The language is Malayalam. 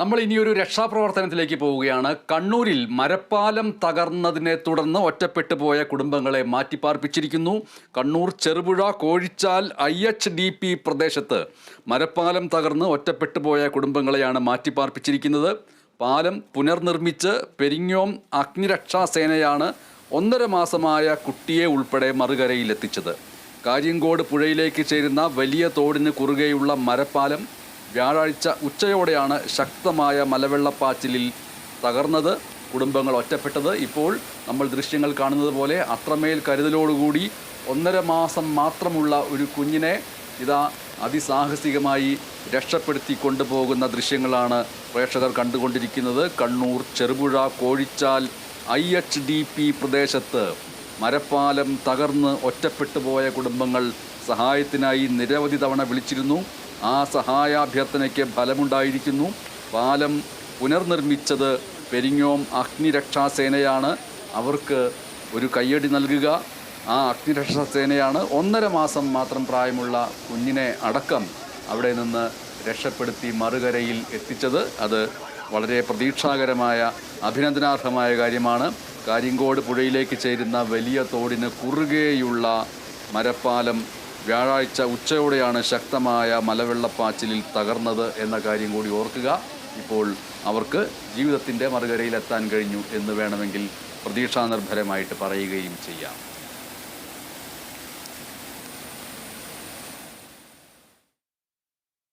നമ്മൾ ഇനിയൊരു രക്ഷാപ്രവർത്തനത്തിലേക്ക് പോവുകയാണ്. കണ്ണൂരിൽ മരപ്പാലം തകർന്നതിനെ തുടർന്ന് ഒറ്റപ്പെട്ടു പോയ കുടുംബങ്ങളെ മാറ്റിപ്പാർപ്പിച്ചിരിക്കുന്നു. Kannur Cherupuzha Kozhichal I H D P പ്രദേശത്ത് മരപ്പാലം തകർന്ന് ഒറ്റപ്പെട്ടു പോയ കുടുംബങ്ങളെയാണ് മാറ്റിപ്പാർപ്പിച്ചിരിക്കുന്നത്. പാലം പുനർനിർമ്മിച്ച് പെരിങ്ങോം അഗ്നിരക്ഷാ സേനയാണ് ഒന്നര മാസമായ കുട്ടിയെ ഉൾപ്പെടെ മറുകരയിലെത്തിച്ചത്. കാര്യങ്കോട് പുഴയിലേക്ക് ചേരുന്ന വലിയ തോടിന് കുറുകെയുള്ള മരപ്പാലം വ്യാഴാഴ്ച ഉച്ചയോടെയാണ് ശക്തമായ മലവെള്ളപ്പാച്ചിലിൽ തകർന്നത് കുടുംബങ്ങൾ ഒറ്റപ്പെട്ടത്. ഇപ്പോൾ നമ്മൾ ദൃശ്യങ്ങൾ കാണുന്നത് പോലെ അത്രമേൽ കരുതലോടുകൂടി ഒന്നര മാസം മാത്രമുള്ള ഒരു കുഞ്ഞിനെ ഇതാ അതിസാഹസികമായി രക്ഷപ്പെടുത്തി കൊണ്ടുപോകുന്ന ദൃശ്യങ്ങളാണ് പ്രേക്ഷകർ കണ്ടുകൊണ്ടിരിക്കുന്നത്. Kannur Cherupuzha Kozhichal I H D P പ്രദേശത്ത് മരപ്പാലം തകർന്ന് ഒറ്റപ്പെട്ടു പോയ കുടുംബങ്ങൾ സഹായത്തിനായി നിരവധി തവണ വിളിച്ചിരുന്നു. ആ സഹായാഭ്യർത്ഥനയ്ക്ക് ഫലമുണ്ടായിരിക്കുന്നു. പാലം പുനർനിർമ്മിച്ചത് പെരിങ്ങോം അഗ്നിരക്ഷാസേനയാണ്. അവർക്ക് ഒരു കയ്യടി നൽകുക. ആ അഗ്നിരക്ഷാസേനയാണ് ഒന്നര മാസം മാത്രം പ്രായമുള്ള കുഞ്ഞിനെ അടക്കം അവിടെ നിന്ന് രക്ഷപ്പെടുത്തി മറുകരയിൽ എത്തിച്ചത്. അത് വളരെ പ്രതീക്ഷാകരമായ അഭിനന്ദനാർഹമായ കാര്യമാണ്. കാര്യങ്കോട് പുഴയിലേക്ക് ചേരുന്ന വലിയ തോടിന് കുറുകെയുള്ള മരപ്പാലം വ്യാഴാഴ്ച ഉച്ചയോടെയാണ് ശക്തമായ മലവെള്ളപ്പാച്ചിലിൽ തകർന്നത് എന്ന കാര്യം കൂടി ഓർക്കുക. ഇപ്പോൾ അവർക്ക് ജീവിതത്തിന്റെ മറുകരയിലെത്താൻ കഴിഞ്ഞു എന്ന് വേണമെങ്കിൽ പ്രതീക്ഷാനിർഭരമായിട്ട് പറയുകയും ചെയ്യാം.